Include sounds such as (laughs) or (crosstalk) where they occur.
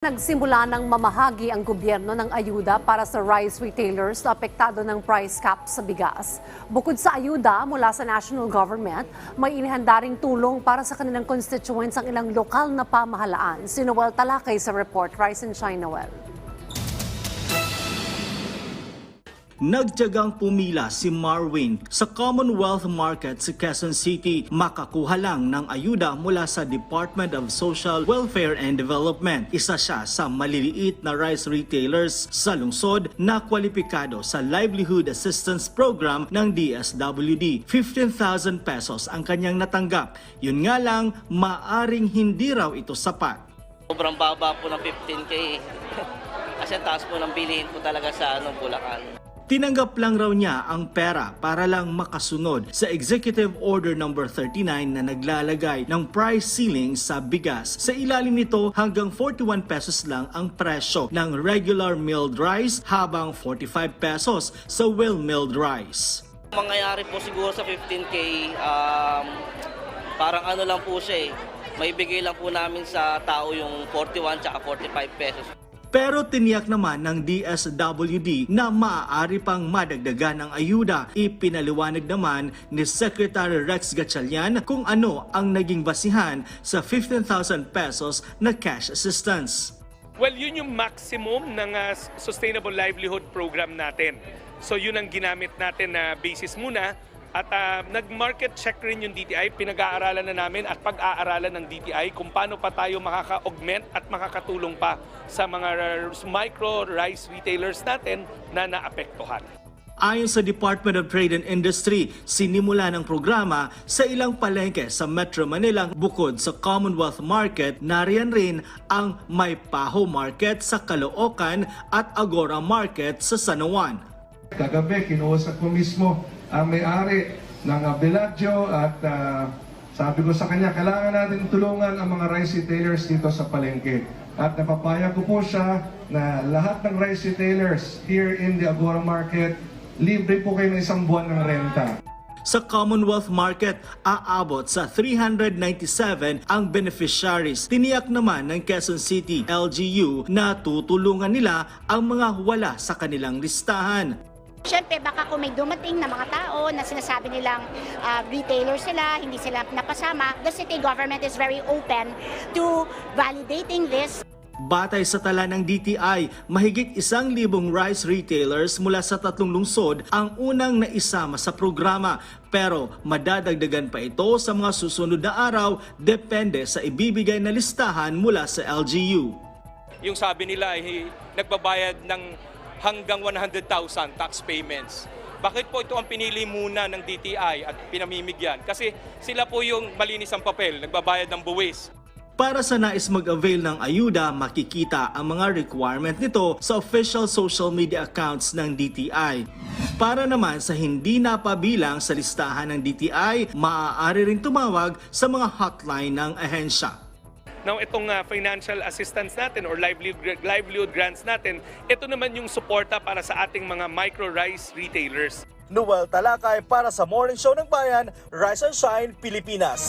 Nagsimula ng mamahagi ang gobyerno ng ayuda para sa rice retailers na apektado ng price cap sa bigas. Bukod sa ayuda mula sa national government, may inihanda ring tulong para sa kanilang constituents ang ilang lokal na pamahalaan. Si Noel Talakay sa report, Rise and Shine Noel. Nagtyagang pumila si Marwin sa Commonwealth Market sa Quezon City makakuha lang ng ayuda mula sa Department of Social Welfare and Development. Isa siya sa maliliit na rice retailers sa lungsod na kwalipikado sa Livelihood Assistance Program ng DSWD. 15,000 pesos ang kanyang natanggap. Yun nga lang, maaring hindi raw ito sapat. Sobrang baba po ng 15K. (laughs) Kasi ang taas po ng bilihin po talaga sa ano, Bulacan. Tinanggap lang raw niya ang pera para lang makasunod sa Executive Order number 39 na naglalagay ng price ceiling sa bigas. Sa ilalim nito, hanggang 41 pesos lang ang presyo ng regular milled rice habang 45 pesos sa well-milled rice. Mangyayari po siguro sa 15K, um, parang ano lang po siya eh. May bigay lang po namin sa tao yung 41 tsaka 45 pesos. Pero tiniyak naman ng DSWD na maaari pang madagdagan ng ayuda. Ipinaliwanag naman ni Secretary Rex Gatchalian kung ano ang naging basihan sa 15,000 pesos na cash assistance. Well, yun yung maximum ng uh, Sustainable Livelihood Program natin. So yun ang ginamit natin na basis muna. At uh, nag-market check rin yung DTI, pinag-aaralan na namin at pag-aaralan ng DTI kung paano pa tayo makaka-augment at makakatulong pa sa mga micro rice retailers natin na naapektuhan. Ayon sa Department of Trade and Industry, sinimula ng programa sa ilang palengke sa Metro Manila bukod sa Commonwealth Market, nariyan rin ang May Paho Market sa Caloocan at Agora Market sa San Juan. Kagabi, kinuusap ko mismo ang may-ari ng uh, Bellagio at ah, sabi ko sa kanya, kailangan natin tulungan ang mga rice retailers dito sa palengke. At napapayag ko po siya na lahat ng rice retailers here in the Agora Market, libre po kayo ng isang buwan ng renta. Sa Commonwealth Market, aabot sa 397 ang beneficiaries. Tiniyak naman ng Quezon City LGU na tutulungan nila ang mga wala sa kanilang listahan. Siyempre, baka kung may dumating na mga tao na sinasabi nilang ah, retailer sila, hindi sila napasama, the city government is very open to validating this. Batay sa tala ng DTI, mahigit isang libong rice retailers mula sa tatlong lungsod ang unang naisama sa programa. Pero madadagdagan pa ito sa mga susunod na araw depende sa ibibigay na listahan mula sa LGU. Yung sabi nila ay nagbabayad ng hanggang 100,000 tax payments. Bakit po ito ang pinili muna ng DTI at pinamimigyan? Kasi sila po yung malinis ang papel, nagbabayad ng buwis. Para sa nais mag-avail ng ayuda, makikita ang mga requirement nito sa official social media accounts ng DTI. Para naman sa hindi napabilang sa listahan ng DTI, maaari ring tumawag sa mga hotline ng ahensya. Now, itong uh, financial assistance natin or livelihood, livelihood grants natin, ito naman yung suporta para sa ating mga micro-rice retailers. Noel Talakay para sa Morning Show ng Bayan, Rise and Shine, Pilipinas.